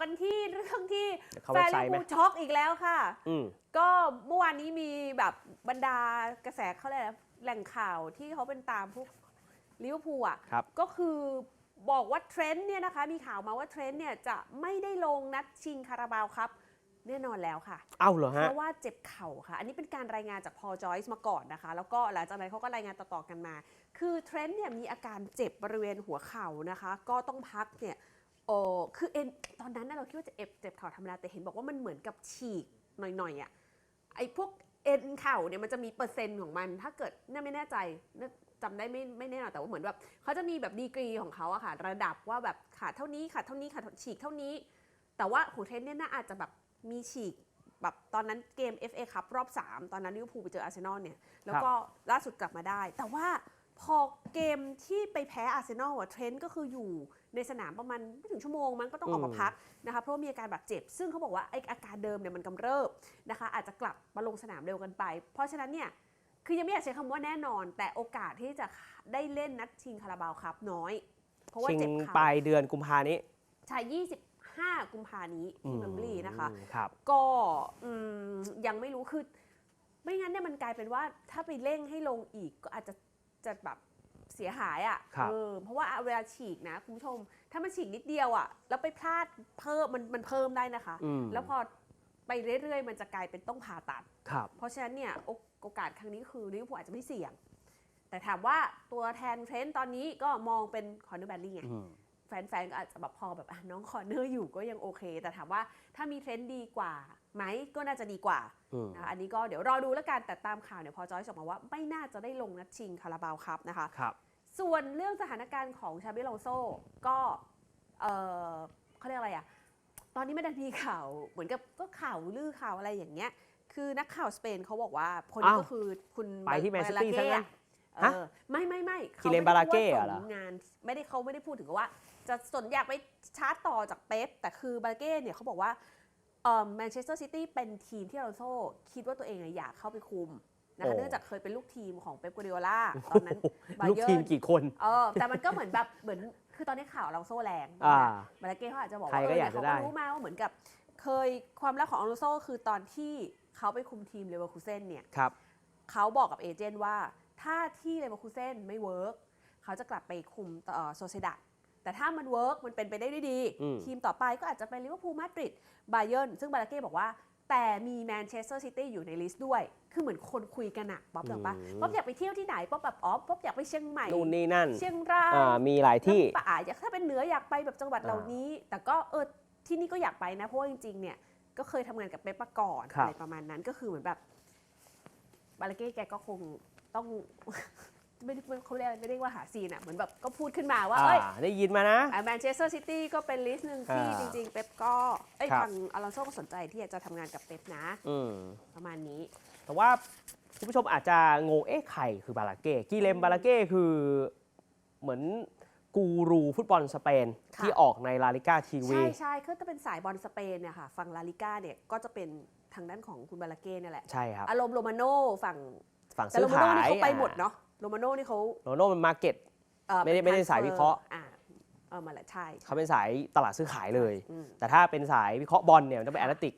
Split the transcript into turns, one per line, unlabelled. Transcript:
กันที่เรื่องที่
เดี๋ยวเข้า
แฟ
เว็
น
บไซ
ลิ
ต์
เว
ไห
อ
ม
ร์พูลช็อกอีกแล้วค่ะ
อืม
ก็เมื่อวานนี้มีแบบบรรดากระแสเขาเรียกอะไรนะแหล่งข่าวที่เขาเป็นตามพวกลิเวอร์พูลอะ
ครับ
ก็คือบอกว่าเทรนต์เนี่ยนะคะ มีข่าวมาว่าเทรนต์เนี่ยจะไม่ได้ลงนัดชิงคาราบาวครับ แน่นอนแล้วค่ะ
เอ้าเหรอ
เพ
ฮะ
ราะว่าเจ็บเข่าค่ะ อันนี้เป็นการรายงานจากพอจอยส์มาก่อนนะคะ แล้วก็หลังจากนั้นเขาก็รายงานต่อๆกันมา คือเทรนต์เนี่ยมีอาการเจ็บบริเวณหัวเข่านะคะ ก็ต้องพักเนี่ย โอ้คือเอ็นตอนนั้นน่ะเราคิดว่าจะเอ็บเจ็บเข่าธรรมดาแต่เห็นบอกว่ามันเหมือนกับฉีกหน่อยๆอะไอ้พวกเอ็นเข่าเนี่ยมันจะมีเปอร์เซ็นต์ของมัน ถ้าเกิดเนี่ยไม่แน่ใจน่าจำได้ไม่ไม่แน่นอนแต่ว่าเหมือนแบบเขาจะมีแบบดีกรีของเขาอะค่ะ ระดับว่าแบบขาดเท่านี้ขาดเท่านี้ขาดฉีกเท่านี้ แต่ว่าของเทรนต์เนี่ยน่าอาจจะแบบมีฉีกแบบตอนนั้นเกม FA ครับรอบ 3 ตอนนั้นลิเวอร์พูลไปเจออาร์เซนอลเนี่ย แล้วก็ล่าสุดกลับมาได้ แต่ว่าพอเกมที่ไปแพ้อาร์เซนอลอะเทรนต์ก็คืออยู่ ในสนามประมาณไม่ถึงชั่วโมงมันก็ต้องออกมาพักนะคะเพราะว่ามีอาการบาดเจ็บ ซึ่งเขาบอกว่าไออาการเดิมเนี่ยมันกำเริบนะคะอาจจะกลับมาลงสนามเร็วเกันไป เพราะฉะนั้นเนี่ยคือยังไม่อยากใช้คำว่าแน่นอน แต่โอกาสที่จะได้เล่นนัดชิงคาราบาวครับน้อย เพราะว่า
ชิง
เจ็บเข่า
ปลายเดือนกุมภานี้
ใช่25กุมภานี้ที่เวมบลีย์นะคะ
อืมครับ
ก็อืมยังไม่รู้คือ ไม่งั้นเนี่ยมันกลายเป็นว่าถ้าไปเร่งให้ลงอีกก็อาจจะจะแบบ เสียหายอะ
ครับ่ะ
เออเพราะว่าเวลาฉีกนะคุณผู้ชม ถ้ามันฉีกนิดเดียวอะ่ะแล้วไปพลาดเพิ่มมันมันเพิ่มได้นะคะ
อืม
แล้วพอไปเรื่อยๆ มันจะกลายเป็นต้องผ่าตัด
ครับ
เพราะฉะนั้นเนี่ยโอโอกาสครั้งนี้คือลิเวอร์พูลอาจจะไม่เสี่ยง แต่ถามว่าตัวแทนเทรนต์ตอนนี้ก็มองเป็นคอนเนอร์แบลลี่ไง
อืม
แฟนๆ ก็อาจจะแบบพอแบบอะน้องคอร์เนอร์อยู่ก็ยังโอเค แต่ถามว่าถ้ามีเทรนด์ดีกว่าไหมก็น่าจะดีกว่า
อืม
นะคะอันนี้ก็เดี๋ยวรอดูแล้วกันแต่ตามข่าวเนี่ยพอจอยส์ออกมาว่าไม่น่าจะได้ลงนัดชิงคาราบาวครับนะคะ
ครับ
ส่วนเรื่องสถานการณ์ของชาบิโลโซก็เออเขาเรียกอะไรอะตอนนี้ไม่ได้มีข่าวเหมือนกับก็ข่าวลือข่าวอะไรอย่างเงี้ย คือนักข่าวสเปนเขาบอกว่าคนนี้
อ้าว
ก็คือคุณ
ไปที่แมนซิตี้
บา
ซะงั้
ลานเก้
ฮะ
เออไม่ไม่ไม่
กิเลนบาลาเก้เหรอ
ส่งงานไม่ได้เขาไม่ได้พูดถึงว่า จะสนอยากไปชาร์จต่อจากเป๊ปแต่คือบาลาเก้เนี่ยเขาบอกว่าแมนเชสเตอร์ซิตี้เป็นทีมที่เราโซ่คิดว่าตัวเองอะอยากเข้าไปคุมนะคะเนื่องจากเคยเป็นลูกทีมของเป๊ปกัวเดโอล่าตอนนั้นบา
ลูก
เยิร์น
ทีมกี่คน
เออแต่มันก็เหมือนแบบเหมือนคือตอนนี้ข่าวเราโซ่แรง
อ่า
บาลาเก้เขาอาจจะบอก
ใคร
ว่า
ก็
เออ
อยาก
เนี่ย
จะ
เขา
ได้
ก็รู้มาว่าเหมือนกับ เคยความรักของอ l โซคือตอนที่เขาไปคุมทีมเลเวอร์คูเซนเนี่ย
ครับ
เขาบอกกับเอเจนต์ว่าถ้าที่เลเวอร์คูเซนไม่เวิร์กเขาจะกลับไปคุมต่อโซเซดัตแต่ถ้ามันเวิร์กมันเป็นไปได้ด้วยดี
อืม
ทีมต่อไปก็อาจจะเป็นลิเวอร์พูลมาดริดบาเยิร์นซึ่งบาลาเก้บอกว่า แต่มีแมนเชสเตอร์ซิตี้อยู่ในลิสต์ด้วย คือเหมือนคนคุยกันอะป๊อปหรอกปะ
อืม
ป๊อปอยากไปเที่ยวที่ไหนป๊อปแบบอ๋อป๊อปอยากไปเชียงใหม่
นู่นนี่นั่น
เชียงราย
อ่ามีหลายที่
น้ำป่าอยากถ้าเป็นเหนืออยากไปแบบจังหวัดเหล่านี้ แต่ก็เออที่นี่ก็อยากไปนะเพราะว่าจริงๆเนี่ยก็เคยทำงานกับเป๊ปมาก่อน
ครับ
อะไรประมาณนั้นก็คือเหมือนแบบ บาลาเก้แกก็คงต้อง ไม่ได้เขาเรียกอะไรไม่ได้ว่าหาซีนอะเหมือนแบบก็พูดขึ้นมาว่า
อ่า
เอ้ย
ได้ยินมานะ
แมนเชสเตอร์ซิตี้ก็เป็นลิสต์หนึ่งที่
อ่า
จริง ๆ เป๊ปก็เอ้ย
ครับ
ทางอลอนโซก็สนใจที่อยากจะทำงานกับเป๊ปนะ
อืม
ประมาณนี้
แต่ว่าคุณผู้ชมอาจจะงงเอ๊ะใครคือบาลาเก้กิเลมบาลาเก้คือเหมือนกูรูฟุตบอลสเปน
ค่ะ
ที่ออกในลาลิก้าทีวี
ใช่ใช่คือถ้าเป็นสายบอลสเปนเนี่ยค่ะฝั่งลาลิก้าเนี่ยก็จะเป็น ทางด้านของคุณบาลาเก้เนี่ยแหละ
ใช่ครับ
อารมณ์โรมาโน่ฝั่ง
ฝั่ง
แต่
ซื้
โร
อ
มาโน่
ขาย
นี่เขาไปหมดเนาะโรมาโน่นี่เขา
โรโน่มันมาเก็ต
เอ่อ
ไม่ได้
ป็น
ไม่ได้
transfer
สายวิเคราะห์
อ่าเออมาแหละใช่
เขาเป็นสายตลาดซื้อขายเลย
อืม
แต่ถ้าเป็นสายวิเคราะห์บอลเนี่ยมันต้องเป็นแอนาลิติก